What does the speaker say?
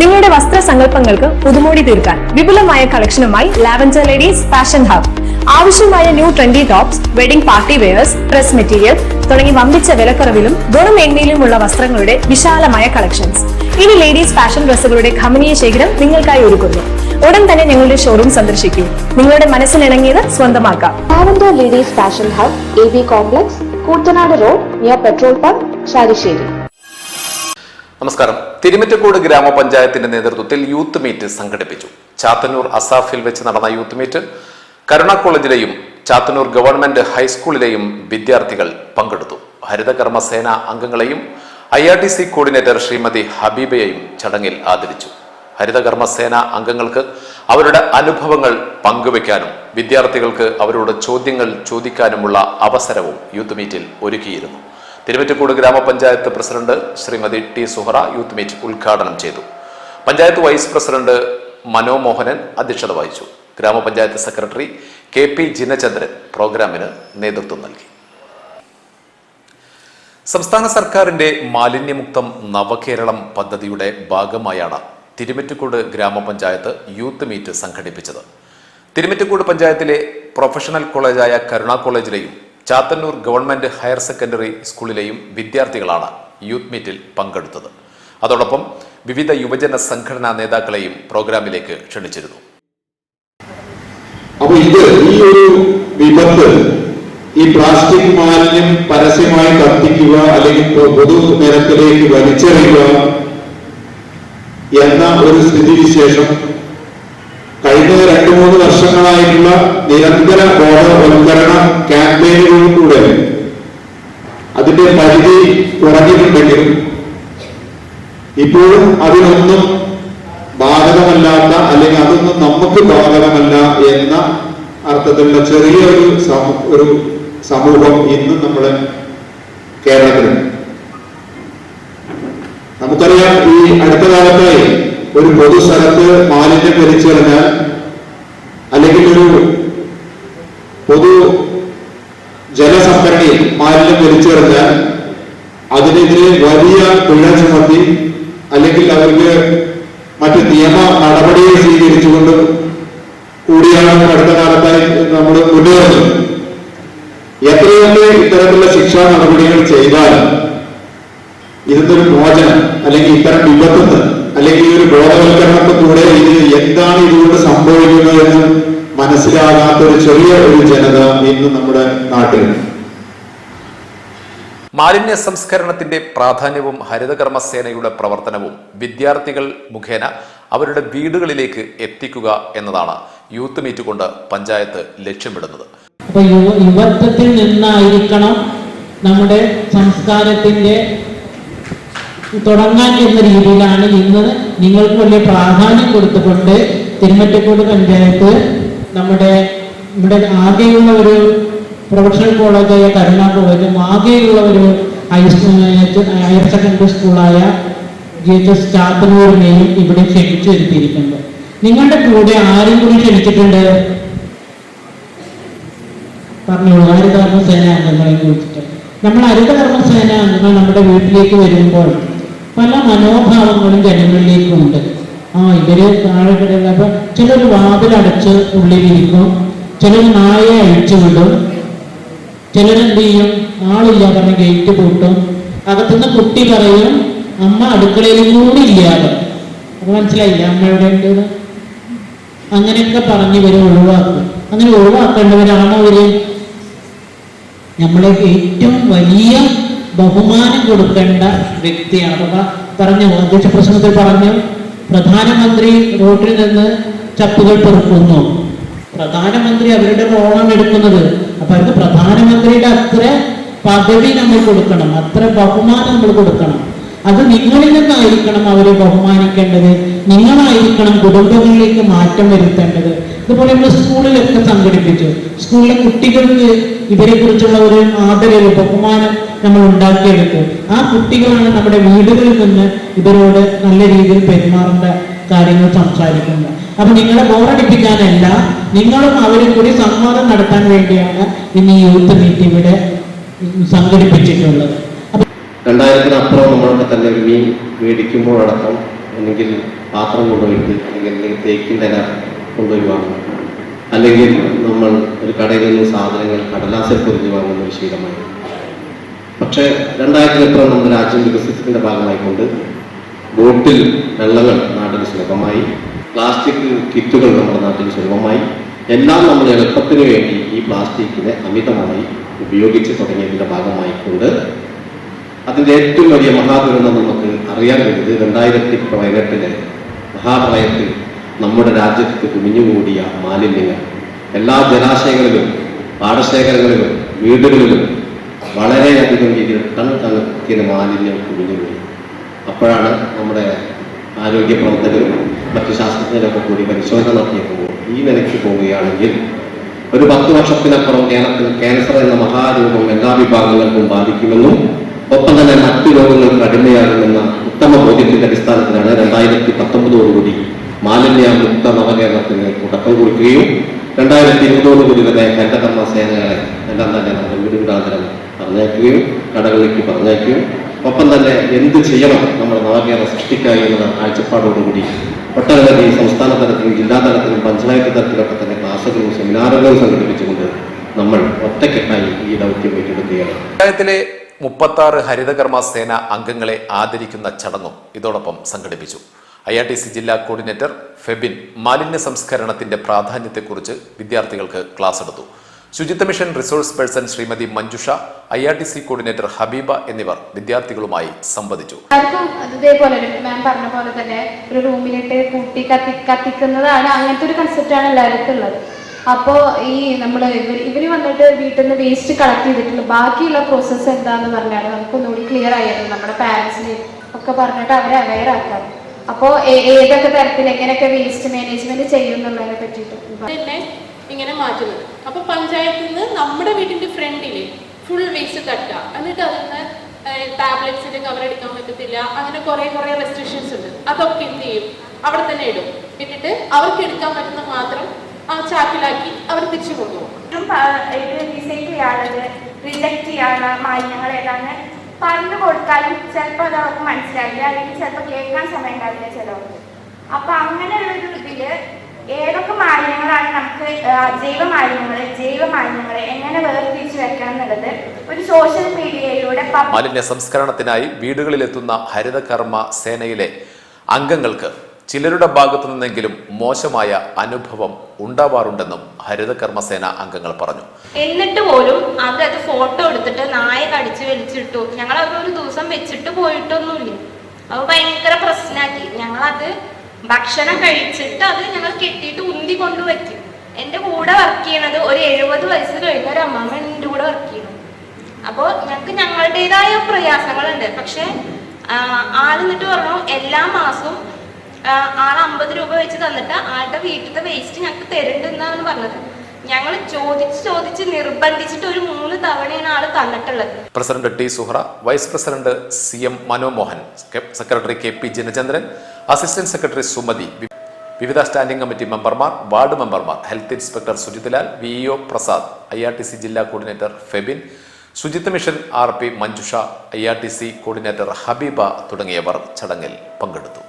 നിങ്ങളുടെ വസ്ത്ര സങ്കല്പങ്ങൾക്ക് പുതുമോടി തീർക്കാൻ വിപുലമായ കളക്ഷനുമായി ലാവൻഡർ ലേഡീസ് ഫാഷൻ ഹബ് ആവശ്യമായ new trendy tops wedding party wears dress material തുടങ്ങി വമ്പിച്ച വിലക്കുറവിലും ഗുണമേന്മയിലുമുള്ള വസ്ത്രങ്ങളുടെ വിശാലമായ കളക്ഷൻസ് ഇനി ലേഡീസ് ഫാഷൻ ഡ്രസ്സുകളുടെ ഖമനീയ ശേഖരം നിങ്ങൾക്കായി ഒരുക്കുന്നു. ഉടൻ തന്നെ ഞങ്ങളുടെ ഷോറൂം സന്ദർശിക്കൂ. നിങ്ങളുടെ മനസ്സിനിണങ്ങിയത് സ്വന്തമാക്കാം. Lavender ladies fashion hub A B complex Koottanad road near petrol pump Sharisseri നമസ്കാരം. തിരുമറ്റക്കോട് ഗ്രാമപഞ്ചായത്തിന്റെ നേതൃത്വത്തിൽ യൂത്ത് മീറ്റ് സംഘടിപ്പിച്ചു. ചാത്തന്നൂർ അസാഫിൽ വെച്ച് നടന്ന യൂത്ത് മീറ്റ് കരുണ കോളേജിലെയും ചാത്തന്നൂർ ഗവൺമെന്റ് ഹൈസ്കൂളിലെയും വിദ്യാർത്ഥികൾ പങ്കെടുത്തു. ഹരിതകർമ്മസേന അംഗങ്ങളെയും I R T C coordinator Srimathi ഹബീബയെയും ചടങ്ങിൽ ആദരിച്ചു. ഹരിതകർമ്മസേന അംഗങ്ങൾക്ക് അവരുടെ അനുഭവങ്ങൾ പങ്കുവയ്ക്കാനും വിദ്യാർത്ഥികൾക്ക് അവരോട് ചോദ്യങ്ങൾ ചോദിക്കാനുമുള്ള അവസരവും യൂത്ത് മീറ്റിൽ ഒരുക്കിയിരുന്നു. Thiruvattakode grama panchayat president Srimathi T Suhara youth meet ഉദ്ഘാടനം ചെയ്തു. പഞ്ചായത്ത് വൈസ് പ്രസിഡന്റ് മനോമോഹനൻ അധ്യക്ഷത വഹിച്ചു. ഗ്രാമപഞ്ചായത്ത് സെക്രട്ടറി കെ പി ജിനചന്ദ്രൻ പ്രോഗ്രാമിന് നേതൃത്വം നൽകി. സംസ്ഥാന സർക്കാരിന്റെ മാലിന്യമുക്തം നവകേരളം പദ്ധതിയുടെ ഭാഗമായാണ് തിരുമറ്റക്കോട് ഗ്രാമപഞ്ചായത്ത് യൂത്ത് മീറ്റ് സംഘടിപ്പിച്ചത്. തിരുമറ്റക്കോട് പഞ്ചായത്തിലെ പ്രൊഫഷണൽ കോളേജായ കരുണ കോളേജിലെയും ചാത്തന്നൂർ ഗവൺമെന്റ് ഹയർ സെക്കൻഡറി സ്കൂളിലെയും വിദ്യാർത്ഥികളാണ് യൂത്ത് മീറ്റിൽ പങ്കെടുത്തത്. അതോടൊപ്പം വിവിധ യുവജന സംഘടനാ നേതാക്കളെയും പ്രോഗ്രാമിലേക്ക് ക്ഷണിച്ചിരുന്നു. അപ്പോൾ ഈ ഈ പ്ലാസ്റ്റിക് മാലിന്യം പരസ്യമായി കത്തിക്കുക അല്ലെങ്കിൽ പൊതു നിരത്തിലേക്ക് വലിച്ചെറിയുക എന്ന ഒരു സ്ഥിതിവിശേഷം കഴിഞ്ഞ രണ്ടു മൂന്ന് വർഷങ്ങളായിട്ടുള്ള നിരന്തര ബോധവൽക്കരണ ക്യാമ്പയിനുകളിലൂടെ അതിന്റെ പരിധി കുറഞ്ഞിട്ടുണ്ടെങ്കിലും ഇപ്പോഴും അതിനൊന്നും ബാധകമല്ലാത്ത അല്ലെങ്കിൽ അതൊന്നും നമുക്ക് ബാധകമല്ല എന്ന അർത്ഥത്തിലുള്ള ചെറിയൊരു ഒരു സമൂഹം ഇന്നും നമ്മുടെ കേരളത്തിലുണ്ട്. നമുക്കറിയാം ഈ അടുത്ത കാലത്തായി ഒരു പൊതുസ്ഥലത്ത് മാലിന്യം വലിച്ചെറിഞ്ഞാൽ അല്ലെങ്കിൽ ഒരു പൊതു ജലസംഭരണിയിൽ മാലിന്യം വലിച്ചെറിഞ്ഞാൽ അതിനെതിരെ വലിയ പിഴ ചുമത്തി അല്ലെങ്കിൽ അവർക്ക് മറ്റ് നിയമ നടപടികൾ സ്വീകരിച്ചുകൊണ്ട് കൂടിയാണ് അടുത്ത കാലത്തായി നമ്മൾ മുന്നേറുന്നത് എത്രയൊക്കെ ഇത്തരത്തിലുള്ള ശിക്ഷാ നടപടികൾ ചെയ്താലും ഇതിന്റെ ഒരു മോചനം അല്ലെങ്കിൽ ഇത്തരം വിപത്തുനിന്ന് അല്ലെങ്കിൽ ഒരു ബോധവൽക്കരണത്തിലൂടെ ഇത് എന്താണ് ഇതുകൊണ്ട് സംഭവിക്കുന്നത് എന്ന് മനസ്സിലാകാത്ത ഒരു ചെറിയ ഒരു ജനത ഇന്ന് നമ്മുടെ നാട്ടിൽ. മാലിന്യ സംസ്കരണത്തിന്റെ പ്രാധാന്യവും ഹരിതകർമ്മ സേനയുടെ പ്രവർത്തനവും വിദ്യാർത്ഥികൾ മുഖേന അവരുടെ വീടുകളിലേക്ക് എത്തിക്കുക എന്നതാണ് യൂത്ത് മീറ്റ് കൊണ്ട് പഞ്ചായത്ത് ലക്ഷ്യമിടുന്നത്. അപ്പൊ യുവത്വത്തിൽ നിന്നായിരിക്കണം നമ്മുടെ സംസ്കാരത്തിന്റെ തുടങ്ങാൻ എന്ന രീതിയിലാണ് ഇന്ന് നിങ്ങൾക്ക് വലിയ പ്രാധാന്യം കൊടുത്തുകൊണ്ട് തിരുമറ്റക്കോട് പഞ്ചായത്ത് നമ്മുടെ ഇവിടെ ആകെയുള്ള ഒരു പ്രൊഫഷണൽ കോളേജായ കരുണ കോളേജും ആകെയുള്ള ഒരു ഹയർ സെക്കൻഡറി സ്കൂളായ ജി എച്ച് എസ് ചാത്തന്നൂരിനെയും ഇവിടെ ക്ഷണിച്ചു വരുത്തിയിരിക്കുന്നത് നിങ്ങളുടെ കൂടെ ആരും കൂടി ക്ഷണിച്ചിട്ടുണ്ട്? പറഞ്ഞോളൂ ഹരിതകർമ്മസേന അംഗങ്ങളെ കുറിച്ചിട്ട് നമ്മൾ ഹരിതകർമ്മസേന അംഗങ്ങൾ നമ്മുടെ വീട്ടിലേക്ക് വരുമ്പോൾ പല മനോഭാവങ്ങളും ജനങ്ങളിലേക്കുണ്ട് ആ ഇവർ താഴെ കിടക്കുക അപ്പൊ ചിലർ വാതിലടച്ച് ഉള്ളിലിരിക്കും ചിലർ നായെ അഴിച്ചു വിടും. ചിലരെന്ത് ചെയ്യും? ആളില്ല പറഞ്ഞ ഗേറ്റ് പൂട്ടും. അകത്തുനിന്ന് കുട്ടി പറയും അമ്മ അടുക്കളയിൽ കൂടി ഇല്ലാതെ. അപ്പൊ മനസ്സിലായില്ല അമ്മ എവിടെ ഉണ്ട് അങ്ങനെയൊക്കെ പറഞ്ഞ് ഇവരെ ഒഴിവാക്കും. അങ്ങനെ ഒഴിവാക്കേണ്ടവരാണോ അവർ നമ്മളെ ഏറ്റവും വലിയ ബഹുമാനം കൊടുക്കേണ്ട വ്യക്തിയാണ്. അപ്പൊ പറഞ്ഞു? അധ്യക്ഷ പ്രസംഗത്തിൽ പറഞ്ഞു? പ്രധാനമന്ത്രി റോട്ടിൽ നിന്ന് ചപ്പുകൾ പെറുക്കുന്നു. പ്രധാനമന്ത്രി അവരുടെ റോളാണ് എടുക്കുന്നത്. അപ്പൊ അവർക്ക് പ്രധാനമന്ത്രിയുടെ അത്ര പദവി നമ്മൾ കൊടുക്കണം. അത്ര ബഹുമാനം നമ്മൾ കൊടുക്കണം. അത് നിങ്ങളിൽ നിന്നായിരിക്കണം അവരെ ബഹുമാനിക്കേണ്ടത്. നിങ്ങളായിരിക്കണം കുടുംബങ്ങളിലേക്ക് മാറ്റം വരുത്തേണ്ടത്. ഇതുപോലെ നമ്മൾ സ്കൂളിലൊക്കെ സംഘടിപ്പിച്ചു. സ്കൂളിലെ കുട്ടികൾക്ക് ഇവരെ കുറിച്ചുള്ള ഒരു ആദരവ് ബഹുമാനം നമ്മൾ ഉണ്ടാക്കിയെടുത്തു ആ കുട്ടികളാണ് നമ്മുടെ വീടുകളിൽ നിന്ന് ഇവരോട് നല്ല രീതിയിൽ പെരുമാറേണ്ട കാര്യങ്ങൾ സംസാരിക്കുന്നത്. അപ്പൊ നിങ്ങളെ ബോറടിപ്പിക്കാനല്ല നിങ്ങളും അവരും കൂടി സംവാദം നടത്താൻ വേണ്ടിയാണ് ഇന്ന് ഈ യൂത്ത് മീറ്റ് ഇവിടെ സംഘടിപ്പിച്ചിട്ടുള്ളത്. രണ്ടായിരത്തിനപ്പുറം നമ്മളൊക്കെ തന്നെ ഒരു മീൻ മേടിക്കുമ്പോഴടക്കം അല്ലെങ്കിൽ പാത്രം കൊണ്ടുപോയിട്ട് അല്ലെങ്കിൽ തേക്കിന്റെ ഇല കൊണ്ടുപോയി വാങ്ങും. അല്ലെങ്കിൽ നമ്മൾ ഒരു കടയിൽ നിന്ന് സാധനങ്ങൾ കടലാസിൽ പൊരിഞ്ഞ് വാങ്ങുന്ന ഒരു ശീലമായി പക്ഷേ രണ്ടായിരത്തിലപ്പുറം നമ്മുടെ രാജ്യം വികസിച്ചതിന്റെ ഭാഗമായിക്കൊണ്ട് ബോട്ടിൽ വെള്ളങ്ങൾ നാട്ടിൽ സുലഭമായി പ്ലാസ്റ്റിക് കിറ്റുകൾ നമ്മുടെ നാട്ടിൽ സുലഭമായി എല്ലാം നമ്മൾ എളുപ്പത്തിന് വേണ്ടി ഈ പ്ലാസ്റ്റിക്കിനെ അമിതമായി ഉപയോഗിച്ച് തുടങ്ങിയതിന്റെ ഭാഗമായിക്കൊണ്ട് അതിന്റെ ഏറ്റവും വലിയ മഹാദുരന്തം നമുക്ക് അറിയാൻ കഴിയുന്നത് രണ്ടായിരത്തി പതിനെട്ടിലെ മഹാപ്രളയത്തിൽ നമ്മുടെ രാജ്യത്ത് കുമിഞ്ഞുകൂടിയ മാലിന്യങ്ങൾ എല്ലാ ജലാശയങ്ങളിലും പാടശേഖരങ്ങളിലും വീടുകളിലും വളരെയധികം രീതിയിൽ ടൺ കണക്കിന് മാലിന്യം കുമിഞ്ഞുകൂടി അപ്പോഴാണ് നമ്മുടെ ആരോഗ്യ പ്രവർത്തകരും മറ്റു ശാസ്ത്രജ്ഞരൊക്കെ കൂടി പരിശോധന നടത്തിയപ്പോൾ ഈ നിലയ്ക്ക് പോവുകയാണെങ്കിൽ ഒരു പത്ത് വർഷത്തിനപ്പുറം കേരളത്തിൽ ക്യാൻസർ എന്ന മഹാരോഗം എല്ലാ വിഭാഗങ്ങൾക്കും ബാധിക്കുമെന്നും ഒപ്പം തന്നെ മറ്റു രോഗങ്ങൾക്ക് അടിമയാകുമെന്ന ഉത്തമ ബോധ്യത്തിന്റെ അടിസ്ഥാനത്തിലാണ് രണ്ടായിരത്തി പത്തൊമ്പതോടുകൂടി മാലിന്യ മുക്ത നവകേരളത്തിന് തുടക്കം കുറിക്കുകയും രണ്ടായിരത്തി ഇരുപതോടുകൂടി തന്നെ ഹരിതകർമ്മ സേനകളെ എല്ലാം തന്നെ നമ്മൾ വീട് വീടാന്തരം പറഞ്ഞയക്കുകയും കടകളിലേക്ക് പറഞ്ഞേക്കുകയും ഒപ്പം തന്നെ എന്ത് ചെയ്യണം നമ്മുടെ നവകേരളം സൃഷ്ടിക്കുക എന്ന കാഴ്ചപ്പാടോടുകൂടി ഒട്ടനവധി സംസ്ഥാന തലത്തിലും ജില്ലാ തലത്തിലും പഞ്ചായത്ത് തലത്തിലൊക്കെ തന്നെ ക്ലാസുകളും സെമിനാറുകളും സംഘടിപ്പിച്ചുകൊണ്ട് നമ്മൾ ഒറ്റക്കെട്ടായി ഈ ദൗത്യം ഏറ്റെടുക്കുകയാണ്. പഞ്ചായത്തിലെ മുപ്പത്താറ് ഹരിതകർമ്മ സേന അംഗങ്ങളെ ആദരിക്കുന്ന ചടങ്ങും ഇതോടൊപ്പം സംഘടിപ്പിച്ചു. ഐ ആർ ടി സി ജില്ലാ കോർഡിനേറ്റർ ഫെബിൻ മാലിന്യ സംസ്കരണത്തിന്റെ പ്രാധാന്യത്തെക്കുറിച്ച് വിദ്യാർത്ഥികൾക്ക് ക്ലാസ് എടുത്തു. Suchitwa mission resource person Srimathi Manjusha I R T C coordinator Habeeba എന്നിവർ വിദ്യാർത്ഥികളുമായി സംവദിച്ചു. ഇതേപോലെ മാം പറഞ്ഞ പോലെ തന്നെ ഒരു റൂമിലിട്ട് കൂട്ടി കത്തി കത്തിക്കുന്നതാണ് അങ്ങനത്തെ ഒരു കൺസെപ്റ്റാണ് എല്ലാവർക്കും ഉള്ളത്. അപ്പോൾ ഈ നമ്മൾ ഇവർ ഇവർ വന്നിട്ട് വീട്ടിൽ നിന്ന് വേസ്റ്റ് കളക്ട് ചെയ്തിട്ടുള്ള. ബാക്കിയുള്ള പ്രോസസ്സ് എന്താന്ന് പറഞ്ഞാൽ നമുക്ക് ഒന്നുകൂടി ക്ലിയർ ആയിരുന്നു നമ്മുടെ പാരൻസിനെ ഒക്കെ പറഞ്ഞിട്ട് അവരെ അവെയർ ആക്കാം. അപ്പോൾ ഏതൊക്കെ തരത്തിൽ എങ്ങനെയൊക്കെ വേസ്റ്റ് മാനേജ്മെന്റ് ചെയ്യും എന്നുള്ളതിനെ പറ്റിയിട്ട് ഇങ്ങനെ മാറ്റുന്നത്. അപ്പൊ പഞ്ചായത്തിൽ നിന്ന് നമ്മുടെ വീടിന്റെ ഫ്രണ്ടിൽ ഫുൾ വേസ്റ്റ് തട്ടുക. എന്നിട്ട് അതിന്ന് ടാബ്ലറ്റ്സിന്റെ കവർ എടുക്കാൻ പറ്റത്തില്ല. അങ്ങനെ കുറെ കുറെ റെസ്ട്രിക്ഷൻസ് ഉണ്ട്. അതൊക്കെ എന്ത് ചെയ്യും? അവിടെ തന്നെ ഇടും. ഇട്ടിട്ട് അവർക്ക് എടുക്കാൻ പറ്റുന്ന മാത്രം ആ ചാക്കിലാക്കി അവർ തിരിച്ചു കൊണ്ടുപോകും. ഏതാന്ന് പറഞ്ഞു കൊടുത്താലും ചിലപ്പോൾ അത് അവർക്ക് മനസ്സിലാവില്ല. അല്ലെങ്കിൽ ചിലപ്പോൾ കേൾക്കാൻ സമയം ഉണ്ടാവില്ല ചിലവർക്ക്. അപ്പൊ അങ്ങനെയുള്ളൊരു ഇതിൽ ഏതൊക്കെ മാലിന്യങ്ങളാണ് നമുക്ക് ജൈവ മാലിന്യങ്ങൾ ജൈവ മാലിന്യങ്ങൾ എങ്ങനെ വേർതിരിച്ച് വെക്കണം എന്നുള്ളത് ഒരു സോഷ്യൽ മീഡിയയിലൂടെ മാലിന്യ സംസ്കരണത്തിനായി വീടുകളിലെത്തുന്ന ഹരിതകർമ്മ സേനയിലെ അംഗങ്ങൾക്ക് ചിലരുടെ ഭാഗത്തു നിന്നെങ്കിലും മോശമായ അനുഭവം ഉണ്ടാവാറുണ്ടെന്നും ഹരിതകർമ്മ സേന അംഗങ്ങൾ പറഞ്ഞു. എന്നിട്ട് പോലും അവർ അത് ഫോട്ടോ എടുത്തിട്ട് നായ കടിച്ചു വലിച്ചിട്ടു. ഞങ്ങൾ അത് ഒരു ദിവസം വെച്ചിട്ട് പോയിട്ടൊന്നുമില്ല. അത് ഭയങ്കര പ്രശ്നമാക്കി ഞങ്ങളത് ഭക്ഷണം കഴിച്ചിട്ട് അത് ഞങ്ങൾ കെട്ടിയിട്ട് ഉന്തി കൊണ്ടു വയ്ക്കും എന്റെ കൂടെ വർക്ക് ചെയ്യണത് ഒരു എഴുപത് വയസ്സ് കഴിഞ്ഞ ഒരു അമ്മാമ്മ എന്റെ കൂടെ വർക്ക് ചെയ്യണം അപ്പോൾ ഞങ്ങൾക്ക് ഞങ്ങളുടേതായ പ്രയാസങ്ങളുണ്ട്. പക്ഷെ ആൾ എന്നിട്ട് പറഞ്ഞു എല്ലാ മാസവും ആൾ അമ്പത് രൂപ വെച്ച് തന്നിട്ട് ആളുടെ വീട്ടിലത്തെ വേസ്റ്റ് ഞങ്ങൾക്ക് തരുന്നുണ്ടെന്നാണ് പറഞ്ഞത്. ഞങ്ങൾ ചോദിച്ച് ചോദിച്ച് നിർബന്ധിച്ചിട്ട് ഒരു മൂന്ന് തവണയാണ് ആൾ തന്നിട്ടുള്ളത്. President T Suhra vice president C M Manomohan secretary K P Janachandran assistant secretary Sumathi വിവിധ സ്റ്റാൻഡിംഗ് കമ്മിറ്റി മെമ്പർമാർ വാർഡ് മെമ്പർമാർ health inspector Sujithlal V EO Prasad I R T C ജില്ലാ coordinator Febin Suchitwa mission R P Manjusha I R T C coordinator Habeeba തുടങ്ങിയവർ ചടങ്ങിൽ പങ്കെടുത്തു.